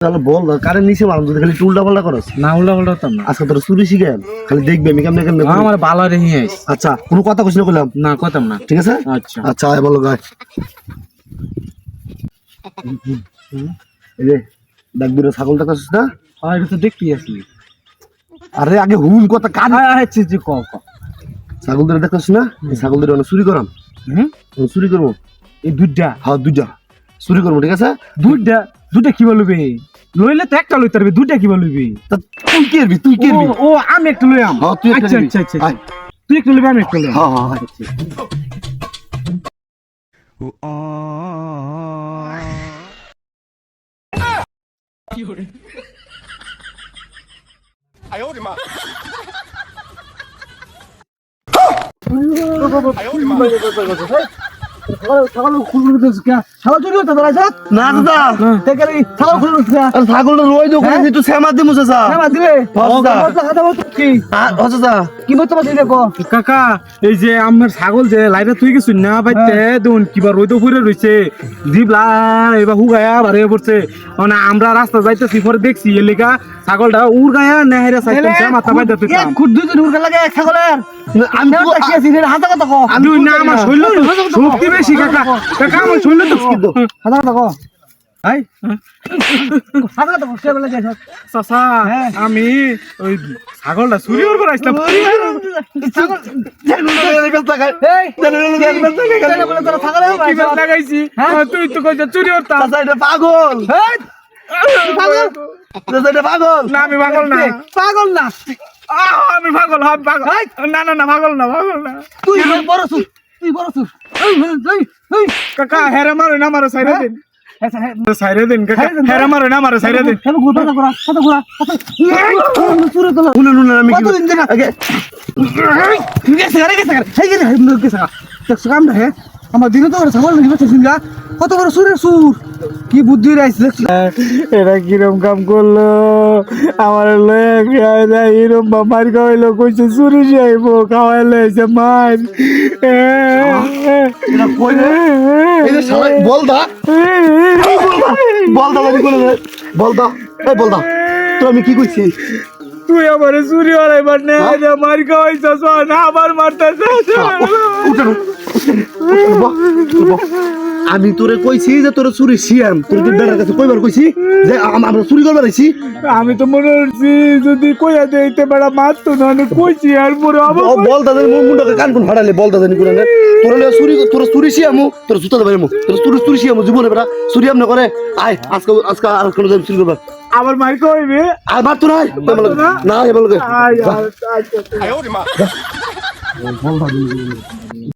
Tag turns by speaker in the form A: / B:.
A: তাহলে বল কারেন্ট নিচে তুই খালি উল্টা পাল্টা করস।
B: না উল্টা পাল্টা না।
A: আজকে তোর চুরি শিখে খালি দেখবে আমি কেমনে কেমনে
B: আমার ভালো রে হিয়ে আইস
A: আচ্ছা কোনো কথা কইছিল কইলাম।
B: না না।
A: ঠিক আছে?
B: আচ্ছা।
A: আচ্ছা আয় বলো গায়। এই যে ডাক দিলে ছাগল দেখাছিস না?
B: এটা তো
A: আরে আগে হুম কথা কান
B: আচ্ছা জি ক ক।
A: ছাগল ধরে দেখাছিস না? ছাগল ধরে অনেক চুরি করাম।
B: হুম?
A: চুরি করব।
B: এই দুধটা
A: হ্যাঁ দুইটা। চুরি করব ঠিক আছে?
B: দুধটা দুধটা কি বলবি? লইলে তো একটা লইতে পারবি দুধটা কি বলবি
A: তা তুই কি করবি তুই কি করবি?
B: ও আমি একটা লইয়াম
A: হ্যাঁ তুই একটা
B: আচ্ছা আচ্ছা আচ্ছা তুই একটা লইবি আমি একটা লইয়াম
A: হ্যাঁ হ্যাঁ হ্যাঁ না দাদা আর ছাগলটা রই দো করে তুই দিমু চাচা হ্যাঁ চাচা
B: কাকা এই যে আমার ছাগল যে লাইটা তুই না বাইতে দেখুন কিবা রইতো ফুরে রইছে। জিবলা এবার হুগায়া বাড়িয়ে পড়ছে। মানে আমরা রাস্তা যাইতেছি পরে দেখছি এলিকা ছাগলটা উড় গায়া নেহারে সাইতেছে মাথা বাইতে তুইতাম
A: আমি তো
B: তুই না আমার শৈল শক্তি বেশি কাকা। কাকা আমার শৈল তো হাই চাচা আমি ওই ছাগলটা চুরি করব আসলাম। কি লাগাইছি? তুই তো কইছ চুরি করতাম
A: পাগল। এটা পাগল।
B: না আমি পাগল না।
C: পাগল না।
B: আমি পাগল আমি পাগল। না না না পাগল না পাগল না।
C: তুই বড় তুই বড় এই,
B: কাকা হেরে মারো না মারো সাইরে দিন
C: হ্যাঁ, হ্যাঁ,
B: সাইরে দিন কাকা হেরে মারো না মারো সাইরে দিন
C: কেন ঘুরতে না করা কত ঘোরা কত তোলা
A: শুনে শুনে আমি কি
C: গেছে আরে গেছে গেছে গেছে আমার দিনে তো শুনলা কত বড় সুরের সুর কি বুদ্ধি রাইছে
B: এরা কিরম কাম করল আমার লয়ে এরম মার খাওয়াইলো কইছে চুরি যাইব খাওয়াইলো এসে মার
A: এটা কই রে? এই যে বল দা বল বল দা বল দা এই বল তো আমি কি কইছি
B: তুই আমার চুরি হরাইবার নে মার খাওয়াইছস না আবার মারতেছ
A: উঠে নে, উঠে নে, বহ, বহ। আমি তোরে কইছি যে তোরে চুরি শিয়াম। তোর তুই বেড়ার কাছে কইবার কইছি যে আমরা চুরি করবার আইছি।
B: আমি তো মনে করছি যদি কইয়া দেইতে বেড়া মারতো না আমি কইছি আর পরে আবার
A: ও বল দাদা মুখ মুন্ডকে কান কোন ফাড়ালে বল দাদা নিকুনে নে? তোর লয়ে চুরি তোর চুরি শিয়ামু তোর জুতা দেবে মু তোর চুরি চুরি শিয়ামু জীবনে বেটা চুরি আমনে করে আয় আজকে আজকে আর কোন যাই চুরি করবার।
B: আবার মার খাওয়াইবে
A: আর মার তো
B: না?
A: না এবার
B: আয় আয় আচ্ছা
A: বল দাদা